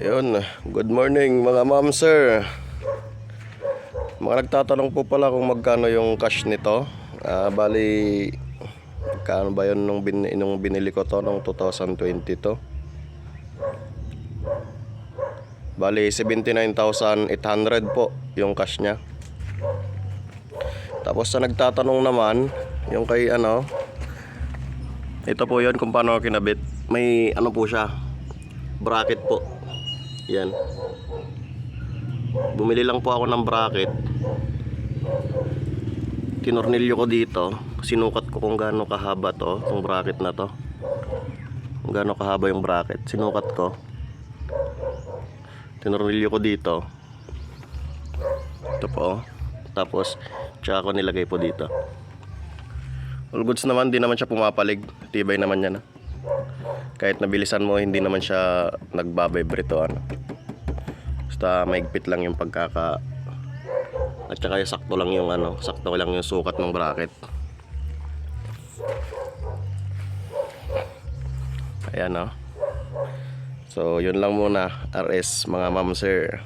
Ayun, good morning mga ma'am sir. Mga nagtatanong po pala kung magkano yung cash nito. Ah, bali, magkano ba yun nung, bin, nung binili ko to nung 2022? Bali, 79,800 po yung cash niya. Tapos sa nagtatanong naman, yung kay ano, ito po yun kung paano kinabit. May ano po siya, bracket po. Yan. Bumili lang po ako ng bracket. Tinornilyo ko dito. Sinukat ko kung gaano kahaba to, itong bracket na to. Kung gaano kahaba yung bracket. Sinukat ko. Tinornilyo ko dito. Ito po. Tapos, tsaka ko nilagay po dito. All goods naman, di naman siya pumapalig. Tibay naman yan. ah. Kahit nabilisan mo, hindi naman siya nagbabibrito. Ano. Basta maigpit lang yung pagkaka... At saka sakto lang yung ano, sakto lang yung sukat ng bracket. Ayan oh. So, yun lang muna. RS mga ma'am sir.